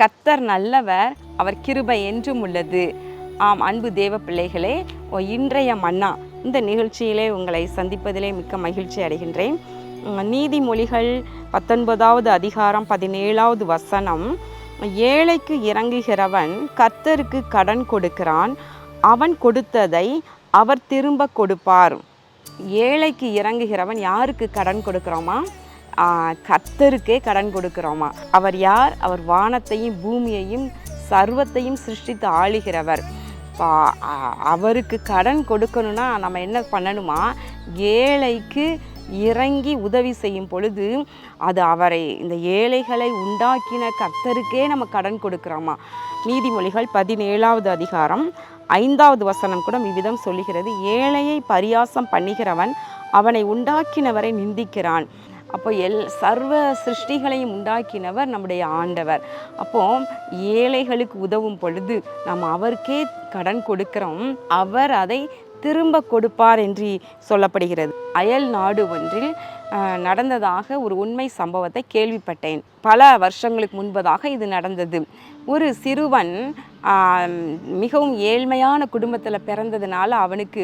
கத்தர் நல்லவர் அவர் கிருபை என்றும் உள்ளது. ஆம் அன்பு தேவ பிள்ளைகளே இன்றைய மன்னா இந்த நிகழ்ச்சியிலே உங்களை சந்திப்பதிலே மிக்க மகிழ்ச்சி அடைகின்றேன். நீதிமொழிகள் பத்தொன்பதாவது அதிகாரம் பதினேழாவது வசனம் ஏழைக்கு இறங்குகிறவன் கர்த்தருக்கு கடன் கொடுக்கிறான் அவன் கொடுத்ததை அவர் திரும்ப கொடுப்பார். ஏழைக்கு இறங்குகிறவன் யாருக்கு கடன் கொடுக்குறோமா? கர்த்தருக்கே கடன் கொடுக்கிறோமா? அவர் யார்? அவர் வானத்தையும் பூமியையும் சர்வத்தையும் சிருஷ்டித்து ஆளுகிறவர். பா- அவருக்கு கடன் கொடுக்கணும்னா நம்ம என்ன பண்ணணுமா? ஏழைக்கு இறங்கி உதவி செய்யும் பொழுது அது அவரை இந்த ஏழைகளை உண்டாக்கின கர்த்தருக்கே நம்ம கடன் கொடுக்குறோமா? நீதிமொழிகள் பதினேழாவது அதிகாரம் ஐந்தாவது வசனம் கூட இவ்விதம் சொல்லுகிறது. ஏழையை பரியாசம் பண்ணுகிறவன் அவனை உண்டாக்கினவரை நிந்திக்கிறான். அப்போ எல் சர்வ சிருஷ்டிகளையும் உண்டாக்கினவர் நம்முடைய ஆண்டவர். அப்போ ஏழைகளுக்கு உதவும் பொழுது நாம் அவருக்கே கடன் கொடுக்கிறோம். அவர் அதை திரும்ப கொடுப்பார் என்று சொல்லப்படுகிறது. அயல் நாடு ஒன்றில் நடந்ததாக ஒரு உண்மை சம்பவத்தை கேள்விப்பட்டேன். பல வருஷங்களுக்கு முன்பதாக இது நடந்தது. ஒரு சிறுவன் மிகவும் ஏழ்மையான குடும்பத்தில் பிறந்ததுனால அவனுக்கு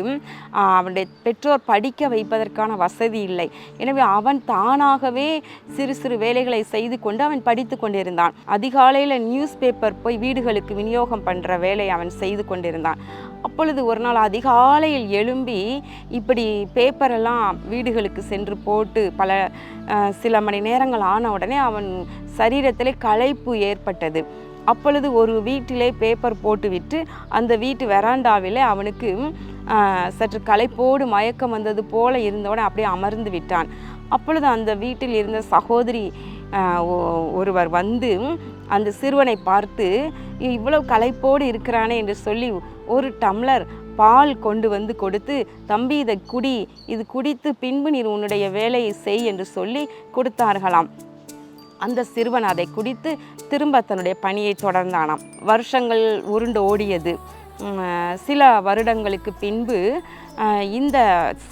அவனுடைய பெற்றோர் படிக்க வைப்பதற்கான வசதி இல்லை. எனவே அவன் தானாகவே சிறு சிறு வேலைகளை செய்து கொண்டு அவன் படித்து கொண்டிருந்தான். அதிகாலையில் நியூஸ் பேப்பர் போய் வீடுகளுக்கு விநியோகம் பண்ணுற வேலையை அவன் செய்து கொண்டிருந்தான். அப்பொழுது ஒரு நாள் அதிகாலையில் எழும்பி இப்படி பேப்பரெல்லாம் வீடுகளுக்கு சென்று போட்டு பல சில மணி நேரங்கள் ஆன உடனே அவன் சரீரத்திலே களைப்பு ஏற்பட்டது. அப்பொழுது ஒரு வீட்டிலே பேப்பர் போட்டுவிட்டு அந்த வீட்டு வெராண்டாவிலே அவனுக்கு சற்று களைப்போடு மயக்கம் வந்தது போல இருந்தவுடன் அப்படியே அமர்ந்து விட்டான். அப்பொழுது அந்த வீட்டில் இருந்த சகோதரி ஒ- ஒருவர் வந்து அந்த சிறுவனை பார்த்து இவ்வளவு களைப்போடு இருக்கிறானே என்று சொல்லி ஒரு டம்ளர் பால் கொண்டு வந்து கொடுத்து தம்பி இதை குடி. இது குடித்து பின்பு நீர் உன்னுடைய வேலையை செய் என்று சொல்லி கொடுத்தார்களாம். அந்த சிறுவன் அதை குடித்து திரும்ப தன்னுடைய பணியை தொடர்ந்தானாம். வருஷங்கள் உருண்டு ஓடியது. சில வருடங்களுக்கு பின்பு இந்த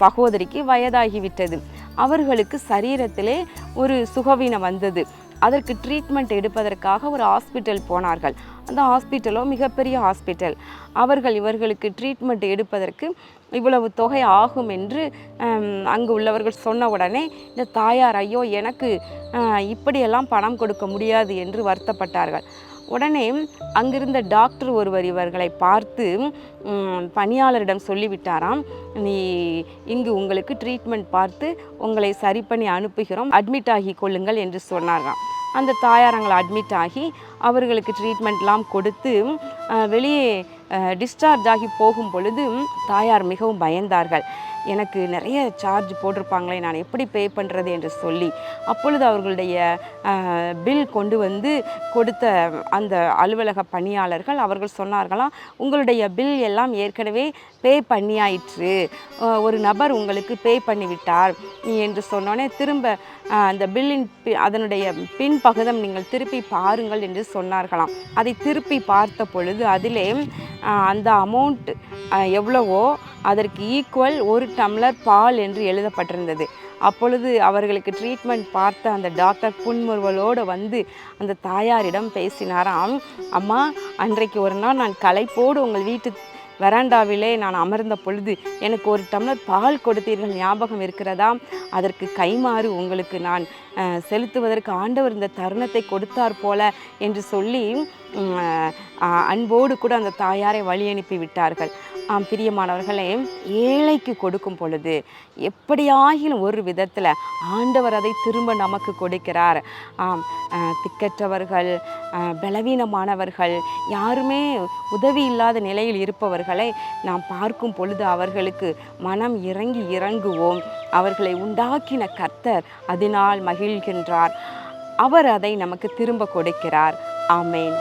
சகோதரிக்கு வயதாகிவிட்டது. அவர்களுக்கு சரீரத்திலே ஒரு சுகவீனம் வந்தது. அதற்கு ட்ரீட்மெண்ட் எடுப்பதற்காக ஒரு ஹாஸ்பிட்டல் போனார்கள். அந்த ஹாஸ்பிட்டலோ மிகப்பெரிய ஹாஸ்பிட்டல் அவர்கள் இவர்களுக்கு ட்ரீட்மெண்ட் எடுப்பதற்கு இவ்வளவு தொகை ஆகும் என்று அங்கு உள்ளவர்கள் சொன்ன உடனே இந்த தாயார் ஐயோ எனக்கு இப்படியெல்லாம் பணம் கொடுக்க முடியாது என்று வருத்தப்பட்டார்கள். உடனே அங்கிருந்த டாக்டர் ஒருவர் இவர்களை பார்த்து பணியாளரிடம் சொல்லிவிட்டாராம். நீ இங்கு உங்களுக்கு ட்ரீட்மெண்ட் பார்த்து உங்களை சரி பண்ணி அனுப்புகிறோம். அட்மிட் ஆகி கொள்ளுங்கள் என்று சொன்னாராம். அந்த தாயாரங்களை அட்மிட் ஆகி அவர்களுக்கு ட்ரீட்மெண்ட்லாம் கொடுத்து வெளியே டிஸ்சார்ஜ் ஆகி போகும் பொழுது தாயார் மிகவும் பயந்தார்கள். எனக்கு நிறைய சார்ஜ் போட்டிருப்பாங்களே நான் எப்படி பே பண்ணுறது என்று சொல்லி அப்பொழுது அவர்களுடைய பில் கொண்டு வந்து கொடுத்த அந்த அலுவலக பணியாளர்கள் அவர்கள் சொன்னார்களாம் உங்களுடைய பில் எல்லாம் ஏற்கனவே பே பண்ணியாயிற்று. ஒரு நபர் உங்களுக்கு பே பண்ணிவிட்டார். என்று சொன்னோடனே திரும்ப அந்த பில்லின் பி- அதனுடைய பின்பகுதம் நீங்கள் திருப்பி பாருங்கள் என்று சொன்னார்களாம். அதை திருப்பி பார்த்த பொழுது அதிலே அந்த அமௌண்ட் எவ்வளவோ அதற்கு ஈக்குவல் ஒரு டம்ளர் பால் என்று எழுதப்பட்டிருந்தது. அப்பொழுது அவர்களுக்கு ட்ரீட்மெண்ட் பார்த்த அந்த டாக்டர் புன்முறுவலோடு வந்து அந்த தாயாரிடம் பேசினாராம் அம்மா அன்றைக்கு ஒரு நாள் நான் களைப்போடு உங்கள் வீட்டு வராண்டாவிலே நான் அமர்ந்த பொழுது எனக்கு ஒரு டம்ளர் பால் கொடுத்தீர்கள் ஞாபகம் இருக்கிறதா? அதற்கு கைமாறு உங்களுக்கு நான் செலுத்துவதற்கு ஆண்டவர் இந்த தருணத்தை கொடுத்தார் போல என்று சொல்லி அன்போடு கூட அந்த தாயாரை வழி அனுப்பி விட்டார்கள். ஆம் பிரியமானவர்களே ஏழைக்கு கொடுக்கும் பொழுது எப்படியாகிலும் ஒரு விதத்தில் ஆண்டவர் அதை திரும்ப நமக்கு கொடுக்கிறார். ஆம் திக்கற்றவர்கள் பலவீனமானவர்கள் யாருமே உதவி இல்லாத நிலையில் இருப்பவர்களை நாம் பார்க்கும் பொழுது அவர்களுக்கு மனம் இறங்கி இறங்குவோம். அவர்களை உண்டாக்கின கர்த்தர் அதனால் மகிழ்கின்றார். அவர் அதை நமக்கு திரும்ப கொடுக்கிறார். ஆமேன்.